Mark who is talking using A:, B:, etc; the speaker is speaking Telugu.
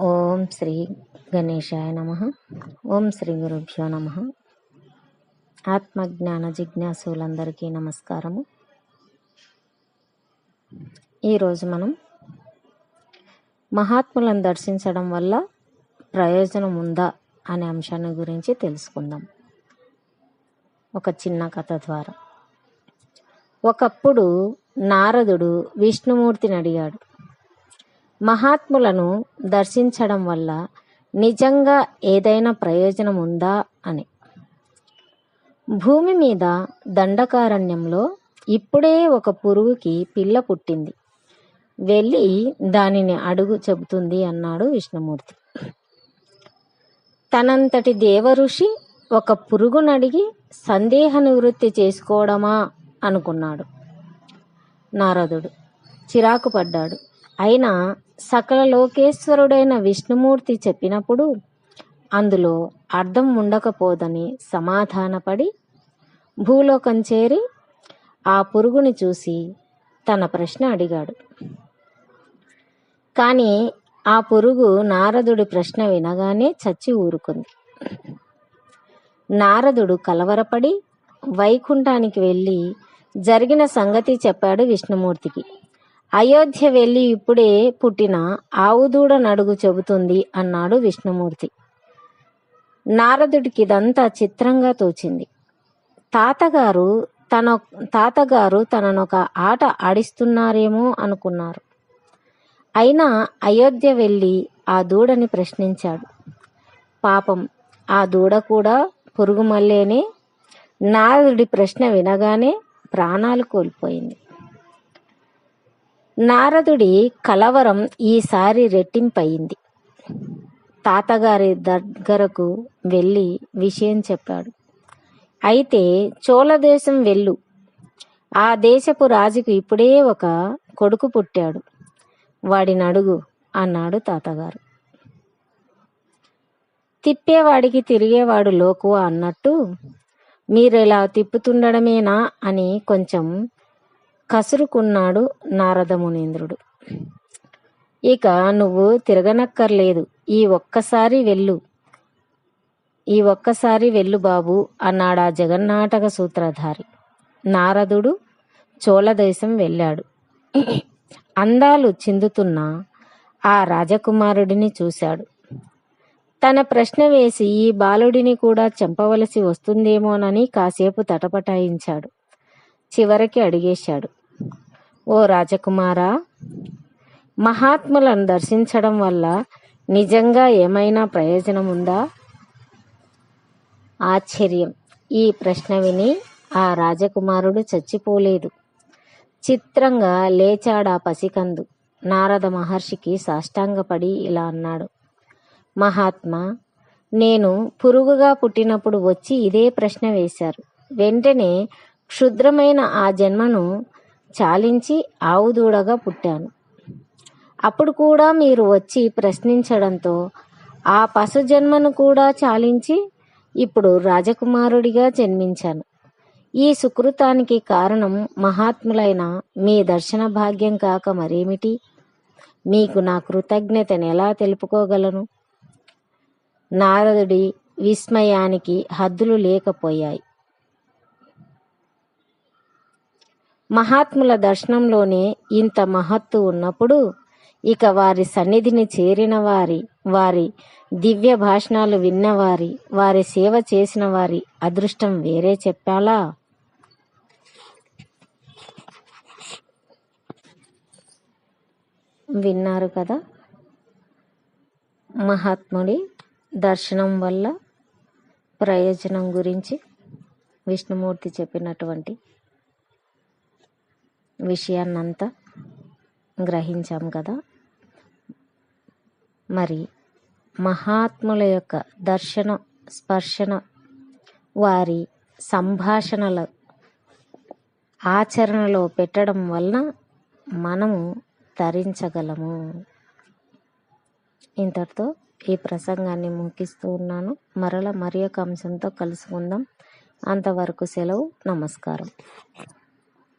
A: ఓం శ్రీ గణేశాయ నమ. ఓం శ్రీ గురుభ్యో నమ. ఆత్మజ్ఞాన జిజ్ఞాసులందరికీ నమస్కారము. ఈరోజు మనం మహాత్ములను దర్శించడం వల్ల ప్రయోజనం ఉందా అనే అంశాన్ని గురించి తెలుసుకుందాం. ఒక చిన్న కథ ద్వారా. ఒకప్పుడు నారదుడు విష్ణుమూర్తిని అడిగాడు. మహాత్ములను దర్శించడం వల్ల నిజంగా ఏదైనా ప్రయోజనం ఉందా అని. భూమి మీద దండకారణ్యంలో ఇప్పుడే ఒక పురుగుకి పిల్ల పుట్టింది. వెళ్ళి దానిని అడుగు చెబుతుంది అన్నాడు విష్ణుమూర్తి. తనంతటి దేవఋషి ఒక పురుగునడిగి సందేహ నివృత్తి చేసుకోవడమా అనుకున్నాడు. నారదుడు చిరాకు పడ్డాడు అయినా సకల లోకేశ్వరుడైన విష్ణుమూర్తి చెప్పినప్పుడు అందులో అర్థం ఉండకపోదని సమాధానపడి భూలోకం చేరి ఆ పురుగుని చూసి తన ప్రశ్న అడిగాడు. కానీ ఆ పురుగు నారదుడి ప్రశ్న వినగానే చచ్చి ఊరుకుంది. నారదుడు కలవరపడి వైకుంఠానికి వెళ్ళి జరిగిన సంగతి చెప్పాడు విష్ణుమూర్తికి. అయోధ్య వెళ్ళి ఇప్పుడే పుట్టిన ఆవుదూడ నడుగు చెబుతుంది అన్నాడు విష్ణుమూర్తి. నారదుడికి ఇదంతా చిత్రంగా తోచింది. తాతగారు తన తాతగారు తననొక ఆట ఆడిస్తున్నారేమో అనుకున్నారు. అయినా అయోధ్య వెళ్ళి ఆ దూడని ప్రశ్నించాడు. పాపం ఆ దూడ కూడా పురుగుమల్లేనే నారదుడి ప్రశ్న వినగానే ప్రాణాలు కోల్పోయింది. నారదుడి కలవరం ఈసారి రెట్టింపయింది. తాతగారి దగ్గరకు వెళ్ళి విషయం చెప్పాడు. అయితే చోళదేశం వెళ్ళు. ఆ దేశపు రాజుకు ఇప్పుడే ఒక కొడుకు పుట్టాడు. వాడిని అడుగు అన్నాడు తాతగారు. తిప్పేవాడికి తిరిగేవాడు లోకువ అన్నట్టు మీరెలా తిప్పుతుండడమేనా అని కొంచెం కసురుకున్నాడు నారదమునీంద్రుడు. ఇక నువ్వు తిరగనక్కర్లేదు. ఈ ఒక్కసారి వెళ్ళు. ఈ ఒక్కసారి వెళ్ళు బాబు అన్నాడా జగన్నాటక సూత్రధారి. నారదుడు చోళదేశం వెళ్ళాడు. అందాలు చిందుతున్న ఆ రాజకుమారుడిని చూశాడు. తన ప్రశ్న వేసి ఈ బాలుడిని కూడా చంపవలసి వస్తుందేమోనని కాసేపు తటపటాయించాడు. చివరికి అడిగేశాడు. ఓ రాజకుమారా మహాత్ములను దర్శించడం వల్ల నిజంగా ఏమైనా ప్రయోజనం ఉందా ఆశ్చర్యం. ఈ ప్రశ్న విని ఆ రాజకుమారుడు చచ్చిపోలేదు. చిత్రంగా లేచాడా పసికందు. నారద మహర్షికి సాష్టాంగపడి ఇలా అన్నాడు. మహాత్మా నేను పురుగుగా పుట్టినప్పుడు వచ్చి ఇదే ప్రశ్న వేశారు. వెంటనే క్షుద్రమైన ఆ జన్మను చాలించి ఆవుదూడగా పుట్టాను. అప్పుడు కూడా మీరు వచ్చి ప్రశ్నించడంతో ఆ పశు జన్మను కూడా చాలించి ఇప్పుడు రాజకుమారుడిగా జన్మించాను. ఈ సుకృతానికి కారణం మహాత్ములైన మీ దర్శన భాగ్యం కాక మరేమిటి? మీకు నా కృతజ్ఞతను ఎలా తెలుపుకోగలను? నారదుడి విస్మయానికి హద్దులు లేకపోయాయి. మహాత్ముల దర్శనంలోనే ఇంత మహత్తు ఉన్నప్పుడు ఇక వారి సన్నిధిని చేరిన వారి వారి దివ్య భాషణాలు విన్నవారి వారి సేవ చేసిన వారి అదృష్టం వేరే చెప్పాలా? విన్నారు కదా? మహాత్ముడి దర్శనం వల్ల ప్రయోజనం గురించి విష్ణుమూర్తి చెప్పినటువంటి విషయాన్నంతా గ్రహించాం కదా. మరి మహాత్ముల యొక్క దర్శన స్పర్శన వారి సంభాషణల ఆచరణలో పెట్టడం వలన మనము తరించగలము. ఇంతటితో ఈ ప్రసంగాన్ని ముగిస్తూ ఉన్నాను. మరల మరి ఒక అంశంతో కలుసుకుందాం. అంతవరకు సెలవు. నమస్కారం.